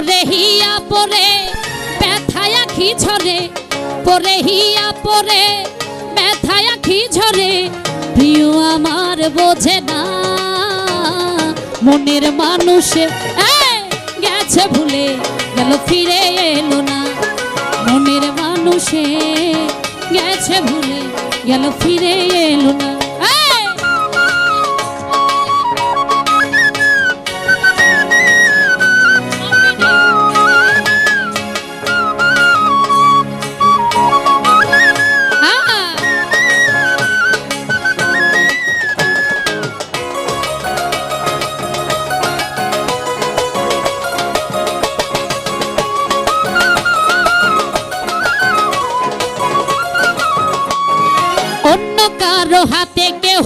পরে হিয়া পরে ব্যথায় আখি ঝরে। পরে হিয়া পরে ব্যথায় আখি ঝরে। প্রিয় আমার বোঝে না, মনের মানুষে। গেছে ভুলে, গেল, ফিরে এলো না। মনের মানুষে গেছে ভুলে, গেল, ফিরে এলো না।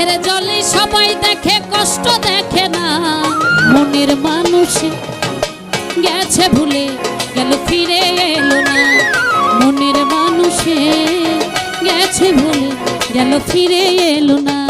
চোখের জলে সবাই দেখে, কষ্ট দেখে না। মনের মানুষ গেছে ভুলে, গেল, ফিরে এলো না। মনের মানুষে গেছে ভুলে, গেল, ফিরে এলো না।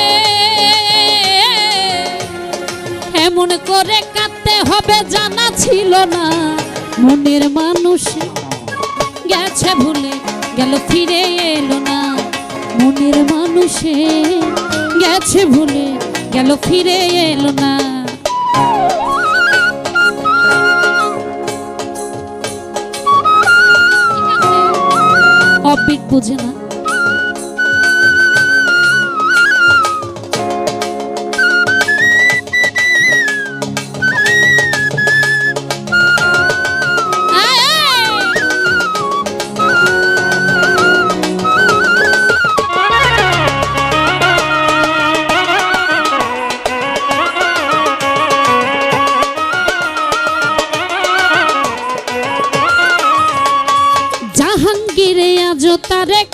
এমন করে কাঁদতে হবে, জানা ছিল না। মনের মানুষ গেছে ভুলে, গেল, ফিরে এলো না। মনের মানুষে গেছে ভুলে, গেল, ফিরে এলো না। অপিক বুঝে না।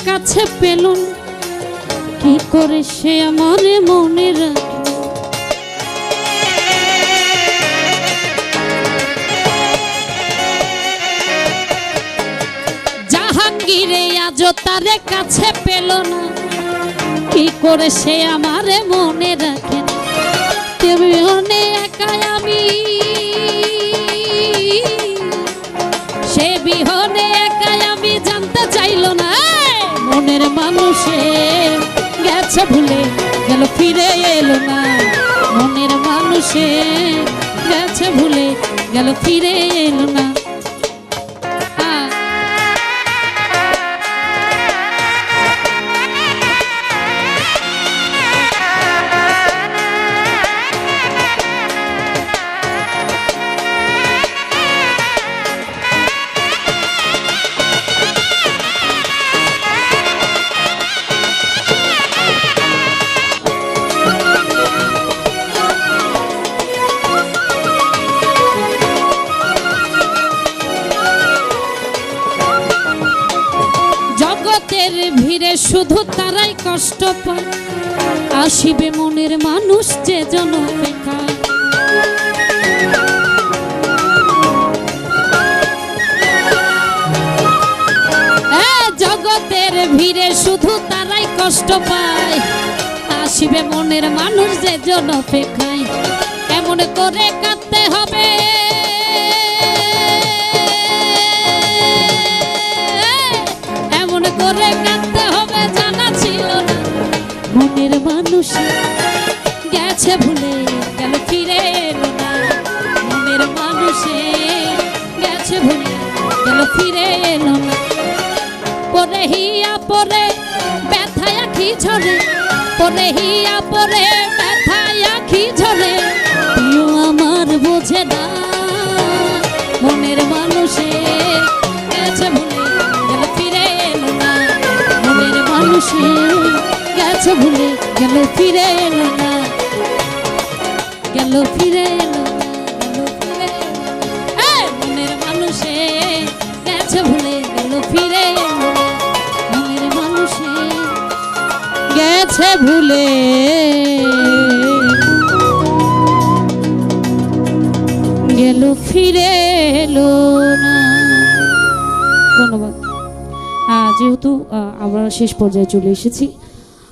কাছে পেলুন। কি করে সে আমারে মনে রাখে? জাহাঙ্গীরে আজ তারে কাছে পেল না। কি করে সে আমারে মনে তুমি অনেক একাই আমি মনের মানুষে গেছে ভুলে গেল ফিরে এলো না। মনের মানুষে গেছে ভুলে গেল ফিরে এলো না। ভিড়ে শুধু তারাই কষ্ট পায়। আসিবে মনের মানুষ যে জন জগতের ভিড়ে শুধু তারাই কষ্ট পায়। আসিবে মনের মানুষ যে জন অপেক্ষায়। এমন করে কাঁদতে হবে। গেছে ভুলে গেল ফিরে এলো না মনের মানুষে গেছে ভুলে গেল ফিরে এলো না পরে হিয়া পরে ব্যথায় আখি ঝরে। পরে হিয়া পরে ব্যথায় আখি ঝরে। প্রিয় আমার বোঝে না। মনের মানুষে গেছে ভুলে গেল ফিরে এলো না মনের মানুষে গেছে ভুলে গেল ফিরে এলো না। গেল ফিরে এলো মনের মানুষে, গেছে ভুলে গেল ফিরে মনের মানুষে, গেছে ভুলে গেল ফিরে এলো না। ধন্যবাদ। যেহেতু আমরা শেষ পর্যায়ে চলে এসেছি